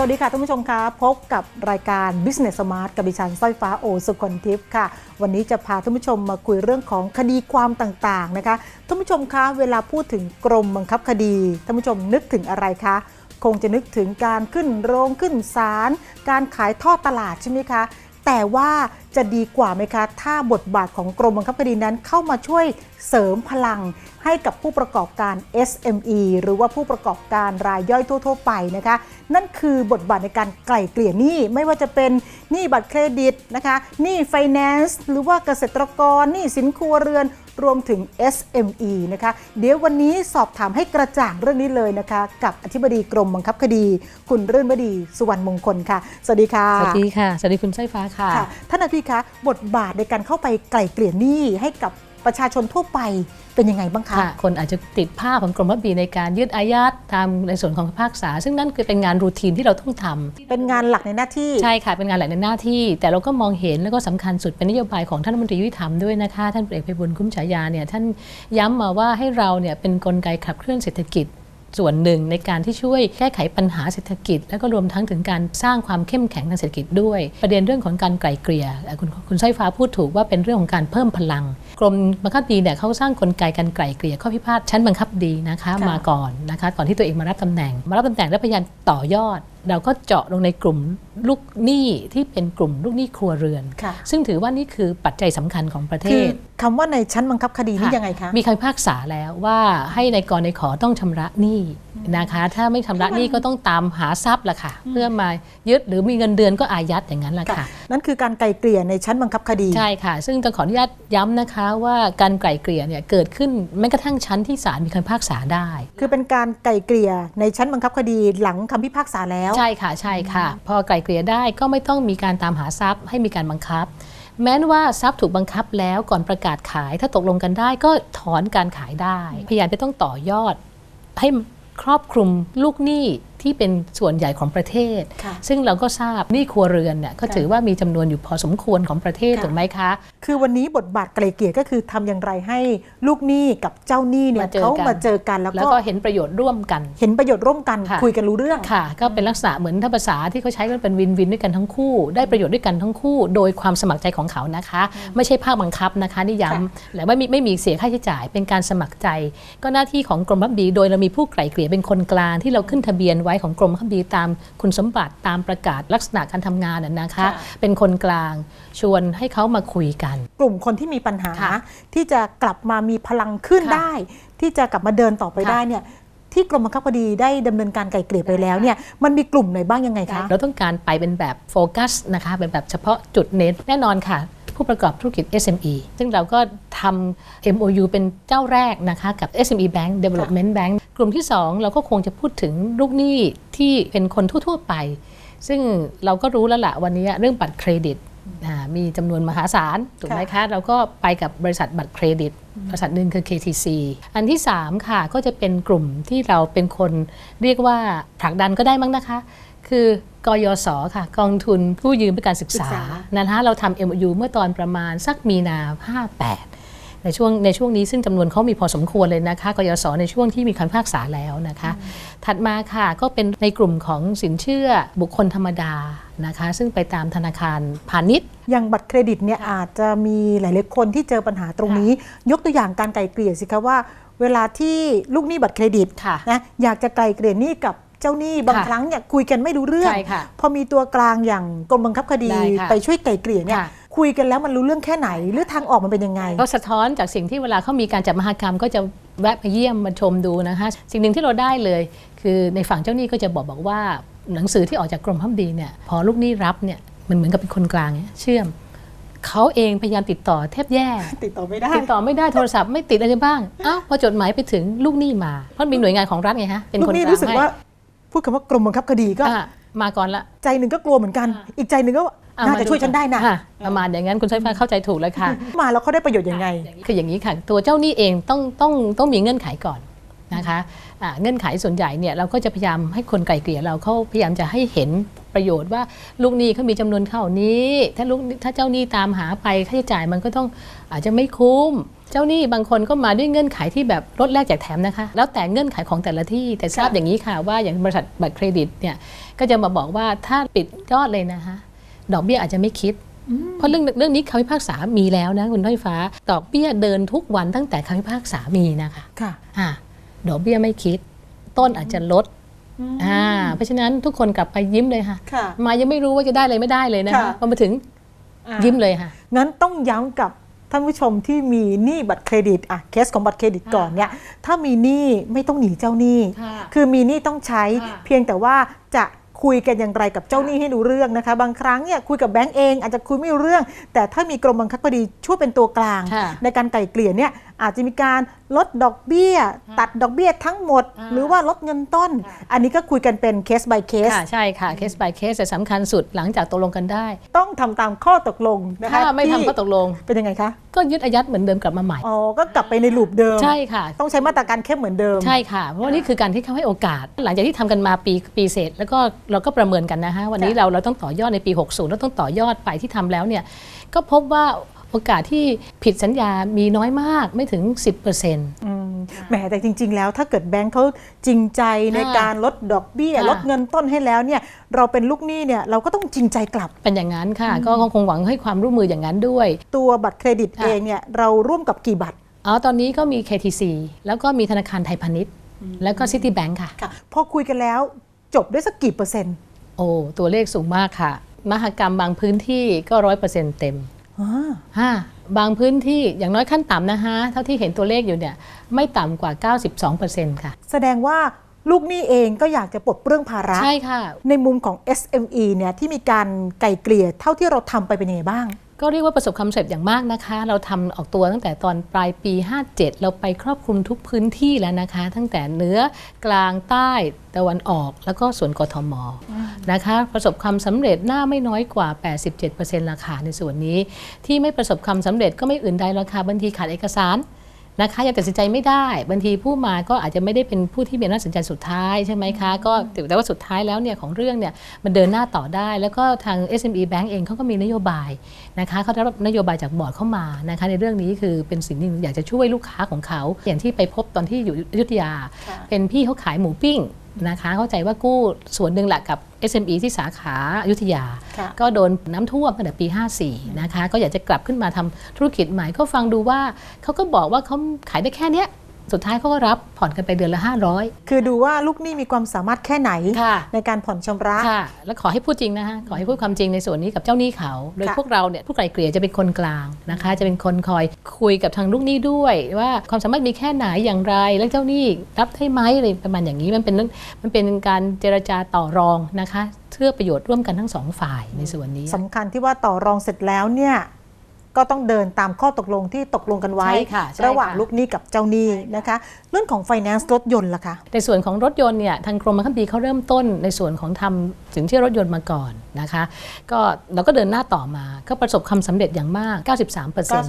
สวัสดีค่ะท่านผู้ชมคะพบกับรายการ Business Smart กับดิฉันสร้อยฟ้าโอสุคนทิพย์ค่ะ วันนี้จะพาท่านผู้ชมมาคุยเรื่องของคดีความต่างๆนะคะท่านผู้ชมคะเวลาพูดถึงกรมบังคับคดีท่านผู้ชมนึกถึงอะไรคะคงจะนึกถึงการขึ้นโรงขึ้นศาลการขายทอดตลาดใช่ไหมคะ แต่ว่าจะดีกว่าไหมคะ ถ้าบทบาทของกรมบังคับคดีนั้นเข้ามาช่วยเสริมพลังให้กับผู้ประกอบการ SME หรือว่าผู้ประกอบการรายย่อยทั่ว ๆ ไปนะคะ นั่นคือบทบาทในการไกล่เกลี่ยหนี้ไม่ว่าจะเป็นหนี้บัตรเครดิตนะคะหนี้ไฟแนนซ์หรือว่าเกษตรกรหนี้สินครัวเรือน รวมถึง SME นะคะ เดี๋ยววันนี้สอบถามให้กระจ่างเรื่องนี้เลยนะคะ กับอธิบดีกรมบังคับคดี คุณรื่นวดีสุวรรณมงคลค่ะ สวัสดีค่ะ สวัสดีค่ะ สวัสดีคุณสร้อยฟ้าค่ะค่ะ ท่านอธิบดีคะบทบาทในการเข้าไปไกล่เกลี่ยหนี้ให้กับ ประชาชนทั่วไปเป็นยังไงบ้างคะ ค่ะคนอาจจะติดภาพของกรมบัญชีในการยืดอายัดตามในส่วนของพิพากษา ซึ่งนั่นคือเป็นงานรูทีนที่เราต้องทำเป็นงานหลักในหน้าที่ ใช่ค่ะ เป็นงานหลักในหน้าที่ แต่เราก็มองเห็นแล้วก็สำคัญสุดเป็นนโยบายของท่านรัฐมนตรียุติธรรมด้วยนะคะ ท่านพลเอกไพบุญคุ้มฉายาเนี่ยท่านย้ำมาว่าให้เราเนี่ยเป็นกลไกขับเคลื่อนเศรษฐกิจ ส่วนหนึ่งในการที่ช่วยแก้ไขปัญหาเศรษฐกิจ แล้วก็รวมทั้งถึงการสร้างความเข้มแข็งทางเศรษฐกิจด้วย ประเด็นเรื่องของการไกล่เกลี่ยคุณคุณสร้อยฟ้าพูดถูกว่าเป็นเรื่องของการเพิ่มพลัง กรมบังคับดีเนี่ยเขาสร้างกลไกการไกล่เกลี่ยข้อพิพาทชั้นบังคับดีนะคะคะมาก่อนนะคะก่อนที่ตัวเองมารับตำแหน่ง มารับตำแหน่งแล้วพยายามต่อยอด เราก็เจาะลงในกลุ่มลูกหนี้ที่เป็นกลุ่มลูกหนี้ครัวเรือนค่ะซึ่งถือว่านี่คือปัจจัยสำคัญของประเทคือศคำว่าในชั้นบังคับคดีนี่ค่ะยังไงคะ มีคำพิพากษาแล้วว่าให้ในกรในขอต้องชำระหนี้นะคะ ถ้าไม่ชำระหนี้ก็ต้องตามหาทรัพย์ละค่ะ เพื่อมายึดหรือมีเงินเดือนก็อายัดอย่างนั้นละค่ะ นั่นคือการไกล่เกลี่ยในชั้นบังคับคดี ใช่ค่ะ ซึ่งต้องขออนุญาตย้ำนะคะ ว่าการไกล่เกลี่ยเนี่ยเกิดขึ้นแม้กระทั่งชั้นที่ศาลมีคำพิพากษาได้ คือเป็นการไกล่เกลี่ยในชั้นบังคับคดีหลังคำพิพากษาแล้วใช่ค่ะใช่ค่ะ พอไกล่เกลี่ยได้ก็ไม่ต้องมีการตามหาทรัพย์ ให้มีการบังคับ แม้ว่าทรัพย์ถูกบังคับแล้วก่อนประกาศขาย ถ้าตกลงกันได้ก็ถอนการขายได้ พยายามจะต้องต่อยอด ให้ครอบคลุมลูกหนี้ ที่เป็นส่วนใหญ่ของประเทศค่ะซึ่งเราก็ทราบหนี้ครัวเรือนเนี่ยก็ค่ะถือว่ามีจำนวนอยู่พอสมควรของประเทศค่ะถูกไหมคะ คือวันนี้บทบาทไกล่เกลี่ยก็คือทำอย่างไรให้ลูกหนี้กับเจ้าหนี้เนี่ยมาเจอกันเขามาเจอกันแล้วแล้วก็ก็เห็นประโยชน์ร่วมกัน เห็นประโยชน์ร่วมกันค่ะคุยกันรู้เรื่องค่ะ ก็เป็นลักษณะเหมือนถ้าภาษาที่เขาใช้ก็เป็นวินวินด้วยกันทั้งคู่ ได้ประโยชน์ด้วยกันทั้งคู่ โดยความสมัครใจของเขานะคะ ไม่ใช่ภาคบังคับนะคะนี่ย้ำและไม่มีไม่มีเสียค่าใช้จ่ายเป็นการสมัครใจ ก็หน้าที่ของกรมบังคับคดีโดยเรามีผู้ไกล่เกลี่ยเป็นคนกลางที่เราขึ้นทะเบียนไว้ของกรมบังคับคดีตามคุณสมบัติตามประกาศลักษณะการทำงานน่ะนะคะค่ะเป็นคนกลางชวนให้เขามาคุยกัน กลุ่มคนที่มีปัญหาค่ะที่จะกลับมามีพลังขึ้นค่ะได้ ที่จะกลับมาเดินต่อไปค่ะได้เนี่ย ที่กรมบังคับคดีได้ดำเนินการไกล่เกลี่ยไปแล้วเนี่ยมันมีกลุ่มไหนบ้างยังไงคะเราต้องการไปเป็นแบบโฟกัสนะคะเป็นแบบเฉพาะจุดเน้นแน่นอนค่ะ ผู้ประกอบธุรกิจ SME ซึ่งเราก็ทำ MOU เป็นเจ้าแรกนะคะกับ SME Bank Development Bank กลุ่มที่ 2 เราก็คงจะพูดถึงลูกหนี้ที่เป็นคนทั่วๆไป ซึ่งเราก็รู้แล้วละวันนี้เรื่องบัตรเครดิต มีจำนวนมหาศาลถูกไหมคะเราก็ไปกับบริษัทบัตรเครดิต บริษัทหนึ่งคือ KTC อันที่ 3 ค่ะก็จะเป็นกลุ่มที่เราเป็นคนเรียกว่าผลักดันก็ได้มั้งนะคะ คือกยศค่ะ กองทุนผู้ยืมเพื่อการศึกษาศึกษานะคะเราทำ MOU เมื่อตอนประมาณสักมีนา 58 ในช่วงในช่วงนี้ซึ่งจำนวนเขามีพอสมควรเลยนะคะกยศในช่วงที่มีคำพิพากษาแล้วนะคะ ถัดมาค่ะก็เป็นในกลุ่มของสินเชื่อบุคคลธรรมดานะคะ ซึ่งไปตามธนาคารพาณิชย์อย่างบัตรเครดิตเนี่ยอาจจะมีหลายๆคนที่เจอปัญหาตรงนี้ ยกตัวอย่างการไกล่เกลี่ยสิคะว่า เวลาที่ลูกหนี้บัตรเครดิตค่ะนะอยากจะไกล่เกลี่ยหนี้กับเจ้าหนี้บางค่ะครั้งเนี่ยคุยกันไม่รู้เรื่องใช่ค่ะพอมีตัวกลางอย่างกรมบังคับคดีได้ค่ะไปช่วยไกล่เกลี่ยเนี่ย ค่ะคุยกันแล้วมันรู้เรื่องแค่ไหน หรือทางออกมันเป็นยังไง ก็สะท้อนจากสิ่งที่เวลาเขามีการจัดมหกรรมก็จะแวะไปเยี่ยมมาชมดูนะคะสิ่งหนึ่งที่เราได้เลย คือในฝั่งเจ้าหนี้ก็จะบอกบอกว่าหนังสือที่ออกจากกรมพัฒน์ดีเนี่ยพอลูกหนี้รับเนี่ยมันเหมือนกับเป็นคนกลางเนี่ยเชื่อมเขาเองพยายามติดต่อแทบแย่ ติดต่อไม่ได้ ติดต่อไม่ได้โทรศัพท์ไม่ติดอะไรบ้างอ้าวพอจดหมายไปถึงลูกหนี้มา เพราะมีหน่วยงานของรัฐไงฮะเป็นลูกคนหนี้กลางรู้สึกให้ว่า พูดคำว่ากรมบังคับคดีก็อะมาก่อนละ ใจหนึ่งก็กลัวเหมือนกันอ่าอีกใจหนึ่งก็อ่ น่าจะช่วยฉันได้นะค่ประมาณอย่างนั้นคุณสายฟ้าเข้าใจถูกแล้วค่ะ มาแล้วเขาได้ประโยชน์ยังไง คืออย่างนี้ค่ะ ตัวเจ้าหนี้เองต้องต้องต้องมีเงื่อนไขก่อนนะคะอ่าเงื่อนไขส่วนใหญ่เนี่ยเราก็จะพยายามให้คนไกลเกลี่ยเราเขาพยายามจะให้เห็นประโยชน์ว่าลูกหนี้เขามีจำนวนเท่านี้ ถ้าลูกถ้าเจ้าหนี้ตามหาไปค่าใช้จ่ายมันก็ต้องอาจจะไม่คุ้ม เจ้าหนี้บางคนก็มาด้วยเงื่อนไขที่แบบลดแลกแจกแถมนะคะ แล้วแต่เงื่อนไขของแต่ละที่แต่ทราบค่ะอย่างนี้ค่ะว่าอย่างบริษัทบัตรเครดิตเนี่ยก็จะมาบอกว่าถ้าปิดยอดเลยนะคะ ดอกเบี้ยอาจจะไม่คิด เพราะเรื่องเรื่องนี้คำพิพากษามีแล้วนะคุณท้อยฟ้า ดอกเบี้ยเดินทุกวันตั้งแต่คำพิพากษามีนะคะค่ะอ่าดอกเบี้ยไม่คิด ต้นอาจจะลดอ่าเพราะฉะนั้นทุกคนกลับไปยิ้มเลยค่ะค่ะมายังไม่รู้ว่าจะได้อะไรไม่ได้เลยนะค่ะคะพอมาถึงยิ้มเลยค่ะ งั้นต้องย้ำกับท่านผู้ชมที่มีหนี้บัตรเครดิตอะเคสของบัตรเครดิตก่อนเนี่ยถ้ามีหนี้ไม่ต้องหนีเจ้าหนี้ค่ะคือมีหนี้ต้องใช้ค่ะเพียงแต่ว่าจะ คุยกันอย่างไรกับเจ้าหนี้ให้รู้เรื่องนะคะ บางครั้งเนี่ยคุยกับแบงก์เองอาจจะคุยไม่รู้เรื่อง แต่ถ้ามีกรมบังคับคดีช่วยเป็นตัวกลางค่ะในการไกล่เกลี่ยเนี่ยอาจจะมีการลดดอกเบี้ย ตัดดอกเบี้ยทั้งหมดอ่าหรือว่าลดเงินต้นค่ะอันนี้ก็คุยกันเป็นเคส by เคสค่ะใช่ค่ะเคส by เคสแต่สำคัญสุดหลังจากตกลงกันได้ ต้องทำตามข้อตกลงนะคะถ้าไม่ทำที่ข้อตกลงเป็นยังไงคะ ก็ยึดอายัดเหมือนเดิมกลับมาใหม่อ๋อก็กลับไปในลูปเดิมใช่ค่ะ ต้องใช้มาตรการเข้มเหมือนเดิมใช่ค่ะเพราะว่านี่คือการที่เขาให้โอกาส หลังจากที่ทำกันมาปีปีเศษ แล้วก็เราก็ประเมินกันนะฮะวันนี้ค่ะเราเราต้องต่อยอดในปี 60 แล้วต้องต่อยอดไปที่ทำแล้วเนี่ยก็พบว่า โอกาสที่ผิดสัญญามีน้อยมากไม่ถึง 10%อืมแหมแต่จริง ๆ แล้วถ้าเกิดแบงค์เขาจริงใจในค่ะการลดดอกเบี้ยค่ะลดเงินต้นให้แล้วเนี่ยเราเป็นลูกหนี้เนี่ยเราก็ต้องจริงใจกลับเป็นอย่างนั้นค่ะ ก็คงหวังให้ความร่วมมืออย่างนั้นด้วย ตัวบัตรเครดิตค่ะเองเนี่ยเราร่วมกับกี่บัตรอ๋อตอนนี้ก็มี KTC แล้วก็มีธนาคารไทยพาณิชย์ แล้วก็ Citibank ค่ะค่ะพอคุยกันแล้วจบด้วยสักกี่เปอร์เซ็นต์โอ้ตัวเลขสูงมากค่ะ มหกรรมบางพื้นที่ก็ร้อยเปอร์เซ็นต์เต็มอ่า ฮะบางพื้นที่อย่างน้อยขั้นต่ำนะฮะเท่าที่เห็นตัวเลขอยู่เนี่ยไม่ต่ำกว่า 92%ค่ะ แสดงว่าลูกหนี้เองก็อยากจะปลดเปลื้องภาระ ใช่ค่ะ ในมุมของ SME เนี่ยที่มีการไกล่เกลี่ยเท่าที่เราทำไปเป็นยังไงบ้าง ก็เรียกว่าประสบความสำเร็จอย่างมากนะคะ เราทำออกตัวตั้งแต่ตอนปลายปี 57 เราไปครอบคลุมทุกพื้นที่แล้วนะคะ ตั้งแต่เหนือกลางใต้ตะวันออกแล้วก็ส่วนกทมนะคะ ประสบความสำเร็จหน้าไม่น้อยกว่า 87%ราคาในส่วนนี้ ที่ไม่ประสบความสำเร็จก็ไม่อื่นใดราคาบัญชีขาดเอกสาร นะคะยังตัดสินใจไม่ได้บางทีผู้มาก็อาจจะไม่ได้เป็นผู้ที่มีอำนาจตัดสินใจสุดท้ายใช่ไหมคะก็แต่ว่าสุดท้ายแล้วเนี่ยของเรื่องเนี่ยมันเดินหน้าต่อได้ แล้วก็ทาง SME Bank เองเขาก็มีนโยบายนะคะเขาได้รับนโยบายจากบอร์ดเข้ามานะคะในเรื่องนี้คือเป็นสิ่งที่อยากจะช่วยลูกค้าของเขา อย่างที่ไปพบตอนที่อยู่อยุธยาค่ะเป็นพี่เขาขายหมูปิ้ง นะคะ เข้าใจว่ากู้ส่วนหนึ่งแหละกับ SME ที่สาขาอยุธยาค่ะก็โดนน้ำท่วมตั้งแต่ปี 54 นะคะ ก็อยากจะกลับขึ้นมาทำธุรกิจใหม่ก็ฟังดูว่าเขาก็บอกว่าเขาขายได้แค่เนี้ย สุดท้ายเขาก็รับผ่อนกันไปเดือนละ 500 คือดูว่าลูกหนี้มีความสามารถแค่ไหนค่ะในการผ่อนชำระค่ะ แล้วขอให้พูดจริงนะคะขอให้พูดความจริงในส่วนนี้กับเจ้าหนี้เขา โดยค่ะพวกเราเนี่ยผู้ไกลเกลี่ยจะเป็นคนกลางนะคะ จะเป็นคนคอยคุยกับทางลูกหนี้ด้วย ว่าความสามารถมีแค่ไหนอย่างไร แล้วเจ้าหนี้รับได้ไหมอะไรประมาณอย่างนี้มันเป็นเรื่องมันเป็นการเจรจาต่อรองนะคะเพื่อประโยชน์ร่วมกันทั้งสองฝ่ายในส่วนนี้สำคัญที่ว่าต่อรองเสร็จแล้วเนี่ย ก็ต้องเดินตามข้อตกลงที่ตกลงกันไว้ ใช่ค่ะใช่ระหว่างค่ะลูกหนี้กับเจ้าหนี้นะคะ เรื่องของ finance รถยนต์ล่ะคะ ในส่วนของรถยนต์เนี่ยทางกรมบังคับคดีเขาเริ่มต้นในส่วนของทำสินเชื่อรถยนต์มาก่อนนะคะก็เราก็เดินหน้าต่อมาก็ประสบความสำเร็จอย่างมาก 93%เปอร์เซ็นต์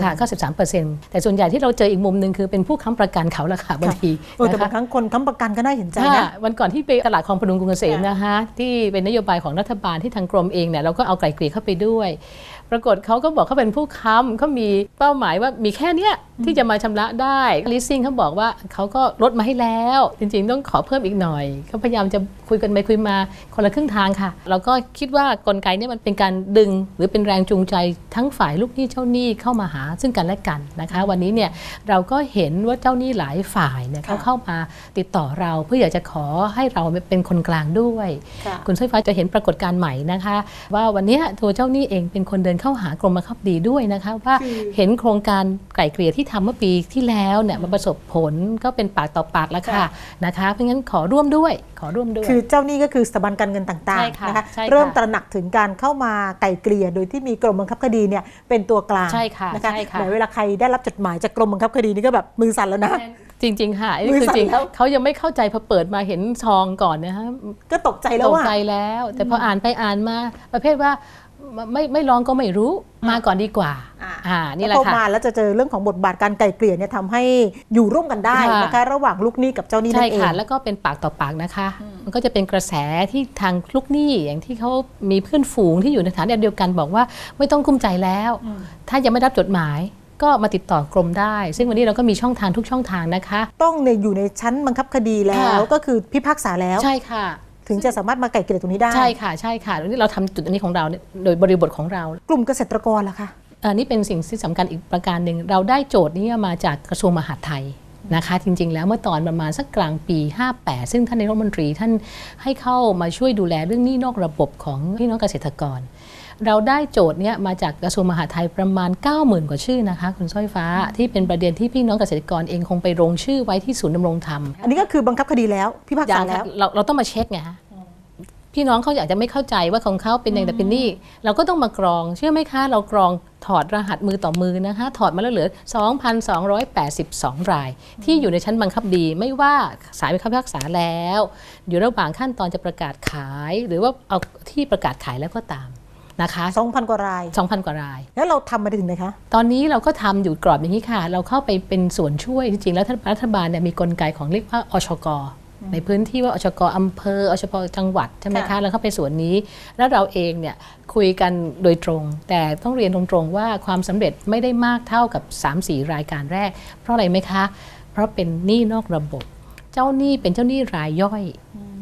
93%ค่ะ93เปอร์เซ็นต์แต่ส่วนใหญ่ที่เราเจออีกมุมหนึ่งคือเป็นผู้ค้ำประกันเขาละค่ะบางทีเออแต่นะบาคะงครั้งคนค้ำประกันก็น่าเห็นใจค่ะนะวันก่อนที่ไปตลาดคลองพดุงกรุงเกษมค่ะนะคะที่เป็นนโยบายของรัฐบาลที่ทางกรมเองเนี่ยเราก็เอาไกลเกลี่ยเข้าไปด้วย ปรากฏเขาก็บอกเขาเป็นผู้ค้ำเขามีเป้าหมายว่ามีแค่เนี้ยที่จะมาชำระได้ leasing เขาบอกว่าเขาก็ลดมาให้แล้ว จริงๆ ต้องขอเพิ่มอีกหน่อยเขาพยายามจะคุยกันไปคุยมาคนละครึ่งทางค่ะเราก็คิดว่ากลไกเนี้มันเป็นการดึง หรือเป็นแรงจูงใจทั้งฝ่ายลูกหนี้เจ้าหนี้เข้ามาหาซึ่งกันและกันนะคะ วันนี้เนี่ยเราก็เห็นว่าเจ้าหนี้หลายฝ่ายเนี่ยเขาค่ะเข้ามาติดต่อเราเพื่ออยากจะขอให้เราเป็นคนกลางด้วยค่ะคุณสร้อยฟ้าจะเห็นปรากฏการณ์ใหม่นะคะ ว่าวันเนี้ยตัวเจ้าหนี้เองเป็นคนเดินเข้าหากรมบังคับคดีด้วยนะคะว่าคือเห็นโครงการไกล่เกลี่ยที่ทำเมื่อปีที่แล้วเนี่ยมันประสบผลก็เป็นปากต่อปากแล้วค่ะค่ะนะคะเพราะงั้นขอร่วมด้วยขอร่วมด้วย คือเจ้าหนี้ก็คือสถาบันการเงินต่างใช่ๆค่ะนะคะใช่ค่ะเริ่มตระหนักถึงการเข้ามาไกล่เกลี่ยโดยที่มีกรมบังคับคดีเนี่ยเป็นตัวกลางใช่ค่ะนะคะใช่ค่ะแหมเวลาใครได้รับจดหมายจากกรมบังคับคดีนี่ก็แบบมือสั่นแล้วนะจริง ๆ ค่ะอันนี่มือคือสั่นจริงแล้วเขายังไม่เข้าใจพอเปิดมาเห็นซองก่อนนะฮะก็ตกใจแล้ตวกว่าใจแล้ว แต่พออ่านไปอ่านมาประเภทว่า ไม่ไม่ลองก็ไม่รู้มาก่อนดีกว่าอ่าอ่านี่แหละพอค่ะมาแล้วจะเจอเรื่องของบทบาทการไกล่เกลี่ยเนี่ยทำให้อยู่ร่วมกันได้ค่ะนะคะระหว่างลูกหนี้กับเจ้าหนี้ใช่นั่นเองค่ะแล้วก็เป็นปากต่อปากนะคะ มันก็จะเป็นกระแสที่ทางลูกหนี้อย่างที่เขามีเพื่อนฝูงที่อยู่ในฐานเดียวกันบอกว่าไม่ต้องกุ้มใจแล้ว ถ้ายังไม่รับจดหมายก็มาติดต่อกรมได้ ซึ่งวันนี้เราก็มีช่องทางทุกช่องทางนะคะ ต้องในอยู่ในชั้นบังคับคดีแล้วค่ะก็คือพิพากษาแล้วใช่ค่ะ ถึงจะสามารถมาไก่เกลี่ยตรงนี้ได้ ใช่ค่ะใช่ค่ะวันนี้เราทำจุดอันนี้ของเราเนี่ยโดยบริบทของเรา กลุ่มเกษตรกรล่ะคะ อันนี้เป็นสิ่งที่สำคัญอีกประการหนึ่ง เราได้โจทย์นี้มาจากกระทรวงมหาดไทยนะคะ จริงๆ แล้วเมื่อตอนประมาณสักกลางปี 58 ซึ่งท่านนายกรัฐมนตรีท่านให้เข้ามาช่วยดูแลเรื่องหนี้นอกระบบของพี่น้องเกษตรกร เราได้โจทย์เนี้ยมาจากกระทรวงมหาดไทยประมาณ 90,000 กว่าชื่อนะคะ คุณสร้อยฟ้าที่เป็นประเด็นที่พี่น้องเกษตรกรเองคงไปลงชื่อไว้ที่ศูนย์ดำรงธรรม อันนี้ก็คือบังคับคดีแล้วพิพากยัษางแล้วค่ะเราเราต้องมาเช็คไงฮะพี่น้องเขาอยากจะไม่เข้าใจว่าของเขาเป็นอย่างแต่เป็นหนี่เราก็ต้องมากรอง เชื่อไหมคะเรากรองถอดรหัสมือต่อมือนะคะ ถอดมาแล้วเหลือ 2,282 ราย ที่อยู่ในชั้นบังคับดีไม่ว่าสายพิพากษาแล้ว อยู่ระหว่างขั้นตอนจะประกาศขาย หรือว่าเอาที่ประกาศขายแล้วก็ตาม นะคะ2,000 กว่าราย 2,000 กว่าราย แล้วเราทำมาได้ถึงไหนคะ ตอนนี้เราก็ทำอยู่กรอบอย่างนี้ค่ะ เราเข้าไปเป็นส่วนช่วยจริงๆแล้วท่านรัฐบาลเนี่ยมีกลไกของเรียกว่าอชกในพื้นที่ว่าอชกอำเภออชกจังหวัดใช่ไหมคะค่ะแล้วเข้าไปส่วนนี้ แล้วเราเองเนี่ยคุยกันโดยตรง แต่ต้องเรียนตรงๆว่าความสำเร็จไม่ได้มากเท่ากับ 3-4 รายการแรก เพราะอะไรไหมคะ เพราะเป็นหนี้นอกระบบ เจ้าหนี้เป็นเจ้าหนี้รายย่อย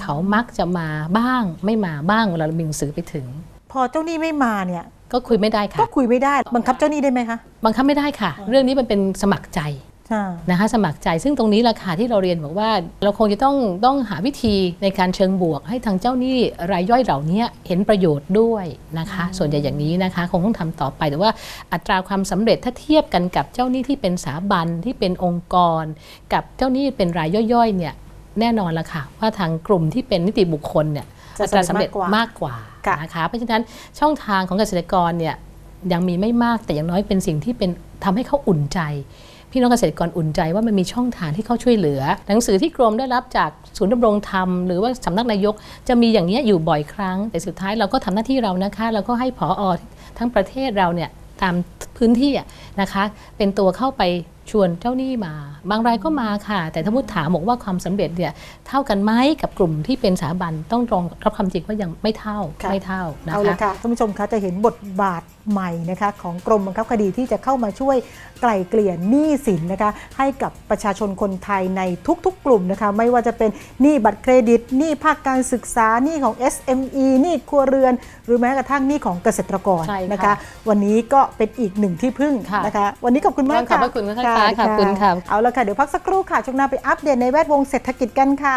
เขามักจะมาบ้างไม่มาบ้างเวลาเรามีหนังสือไปถึง พอเจ้าหนี้ไม่มาเนี่ย ก็คุยไม่ได้ก็ค่ะคุยไม่ได้ บังคับเจ้าหนี้ได้ไหมคะ บังคับไม่ได้ค่ะ เรื่องนี้มันเป็นสมัครใจใช่นะคะสมัครใจซึ่งตรงนี้ราคาที่เราเรียนบอกว่า เราคงจะต้องต้องหาวิธีในการเชิงบวก ให้ทางเจ้าหนี้รายย่อยเหล่านี้เห็นประโยชน์ด้วยนะคะ ส่วนใหญ่อย่างนี้นะคะ คงต้องทำต่อไปแต่ว่าอัตราความสำเร็จถ้าเทียบกันกับเจ้าหนี้ที่เป็นสถาบันที่เป็นองค์กร กับเจ้าหนี้เป็นรายย่อยๆเนี่ยแน่นอนละค่ะว่าทางกลุ่มที่เป็นนิติบุคคลเนี่ยจะ อัตราสำเร็จสำเร็จมากกว่ามากกว่าค่ะนะคะเพราะฉะนั้นช่องทางของเกษตรกรเนี่ยยังมีไม่มากแต่อย่างน้อยเป็นสิ่งที่เป็นทำให้เขาอุ่นใจ พี่น้องเกษตรกรอุ่นใจว่ามันมีช่องทางที่เขาช่วยเหลือ หนังสือที่กรมได้รับจากศูนย์ดำรงธรรม หรือว่าสำนักนายกจะมีอย่างนี้ยอยู่บ่อยครั้ง แต่สุดท้ายเราก็ทำหน้าที่เรานะคะ เราก็ให้ผออทั้งประเทศเราเนี่ยตามพื้นที่อะนะคะ เป็นตัวเข้าไป ชวนเจ้าหนี้มา บางรายก็มาค่ะ แต่ถ้าพูดถามบอกว่าความสำเร็จเนี่ยเท่ากันไหมกับกลุ่มที่เป็นสถาบันต้องรองรับความจริงว่ายังไม่เท่าค่ะไม่เท่านะเอาเลยคะค่ะท่านผู้ชมคะจะเห็นบทบาท ใหม่นะคะของกรมบังคับคดีที่จะเข้ามาช่วยไกล่เกลี่ยหนี้สินนะคะให้กับประชาชนคนไทยในทุกๆ กลุ่มนะคะไม่ว่าจะเป็นหนี้บัตรเครดิตหนี้ภาคการศึกษาหนี้ของ SME หนี้ครัวเรือน หรือแม้กระทั่งหนี้ของเกษตรกรใช่ค่ะนะคะ วันนี้ก็เป็นอีกหนึ่งที่พึ่งค่ะนะคะวันนี้ขอบคุณมากขอบค่ะพระคุณค่ะขอบคุณค่ะเอาละค่ะเดี๋ยวพักสักครู่ค่ะช่วงหน้าไปอัปเดตในแวดวงเศรษฐกิจกันค่ะ